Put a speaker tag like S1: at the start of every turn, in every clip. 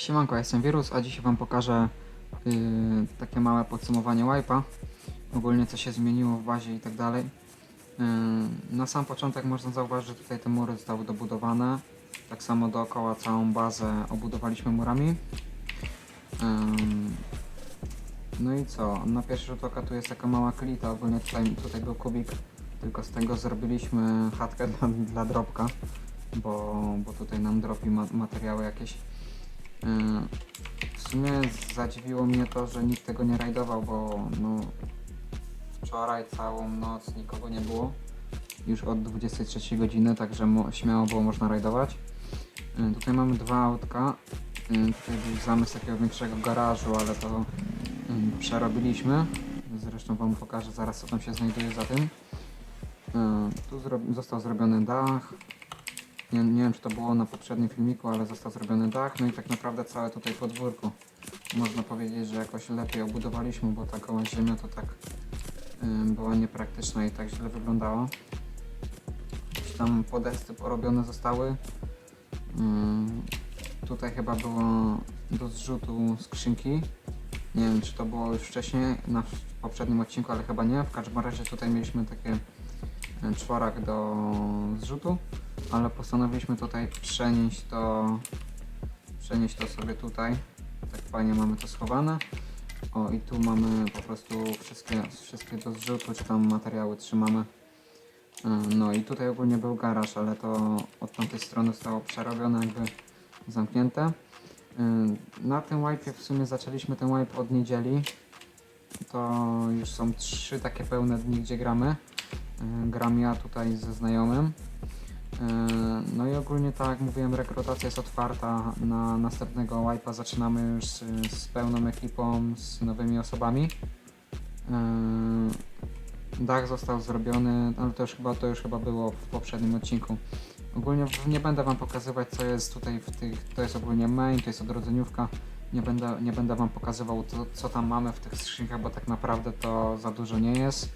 S1: Siemanko, jestem Wirus, a dzisiaj Wam pokażę yy, takie małe podsumowanie wipe'a. Ogólnie co się zmieniło w bazie i tak dalej. Yy, na sam początek można zauważyć, że tutaj te mury zostały dobudowane. Tak samo dookoła całą bazę obudowaliśmy murami. Yy, no i co? Na pierwszy rzut oka tu jest taka mała klita, ogólnie tutaj, tutaj był kubik, tylko z tego zrobiliśmy chatkę dla, dla drobka, bo, bo tutaj nam dropi ma, materiały jakieś. W sumie zadziwiło mnie to, że nikt tego nie rajdował, bo no, wczoraj całą noc nikogo nie było. Już od 23 godziny, także śmiało było można rajdować. Yy, Tutaj mamy dwa autka. Yy, Tutaj był zamysł takiego większego garażu, ale to yy, przerobiliśmy. Zresztą Wam pokażę zaraz co tam się znajduje za tym. Yy, Tu został zrobiony dach, nie, nie wiem, czy to było na poprzednim filmiku, ale został zrobiony dach. No i tak naprawdę całe tutaj podwórko. Można powiedzieć, że jakoś lepiej obudowaliśmy, bo ta goła ziemia to tak ym, była niepraktyczna i tak źle wyglądała. Jakieś tam podesty porobione zostały. Ym, tutaj chyba było do zrzutu skrzynki. Nie wiem, czy to było już wcześniej na poprzednim odcinku, ale chyba nie. W każdym razie tutaj mieliśmy takie y, czworak do zrzutu ale postanowiliśmy tutaj przenieść to przenieść to sobie tutaj. Tak fajnie mamy to schowane. O i tu mamy po prostu wszystkie, wszystkie do zrzutu czy tam materiały trzymamy. E, no i tutaj ogólnie był garaż, ale to od tamtej strony zostało przerobione jakby zamknięte. E, na tym wipe w sumie zaczęliśmy ten wipe od niedzieli. To już są trzy takie pełne dni gdzie gramy. E, gram ja tutaj ze znajomym No i ogólnie tak jak mówiłem, rekrutacja jest otwarta. Na następnego wipe'a zaczynamy już z, z pełną ekipą, z nowymi osobami. Yy, Dach został zrobiony, ale to już chyba, to już chyba było w poprzednim odcinku. Ogólnie nie będę wam pokazywać co jest tutaj w tych, to jest ogólnie main, to jest odrodzeniówka. Nie będę, nie będę wam pokazywał co, co tam mamy w tych skrzynkach, bo tak naprawdę to za dużo nie jest.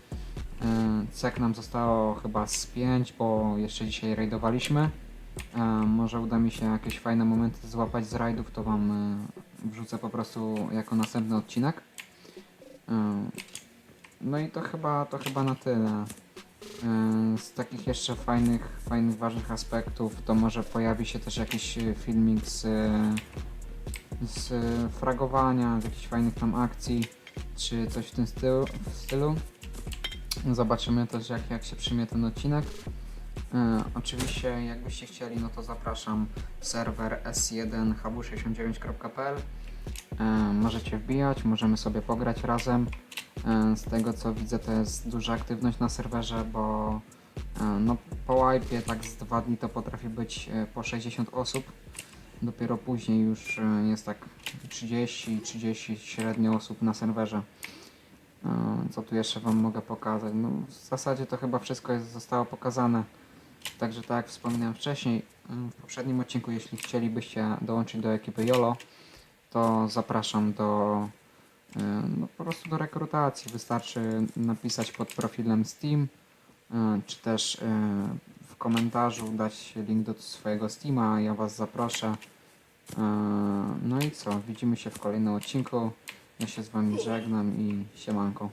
S1: Yy, Cek nam zostało chyba z 5, bo jeszcze dzisiaj rajdowaliśmy. Yy, Może uda mi się jakieś fajne momenty złapać z rajdów, to Wam yy, wrzucę po prostu jako następny odcinek. No i to chyba, to chyba na tyle. Z takich jeszcze fajnych, fajnych, ważnych aspektów to może pojawi się też jakiś filmik z, z fragowania, z jakichś fajnych tam akcji, czy coś w tym stylu. W stylu. Zobaczymy też jak, jak się przyjmie ten odcinek. E, oczywiście jakbyście chcieli, no to zapraszam serwer s1hb69.pl e, Możecie wbijać, możemy sobie pograć razem. E, z tego co widzę to jest duża aktywność na serwerze, bo e, no, po wipe'ie tak z dwa dni to potrafi być e, po 60 osób. Dopiero później już e, jest tak 30-30 średnio osób na serwerze. Co tu jeszcze Wam mogę pokazać? No, w zasadzie to chyba wszystko jest, zostało pokazane. Także tak jak wspominałem wcześniej, mm, w poprzednim odcinku, jeśli chcielibyście dołączyć do ekipy YOLO, to zapraszam do e, no, po prostu do rekrutacji. Wystarczy napisać pod profilem Steam, e, czy też w komentarzu dać link do swojego Steama, ja Was zaproszę. No i co, widzimy się w kolejnym odcinku. Ja się z Wami żegnam i siemanko.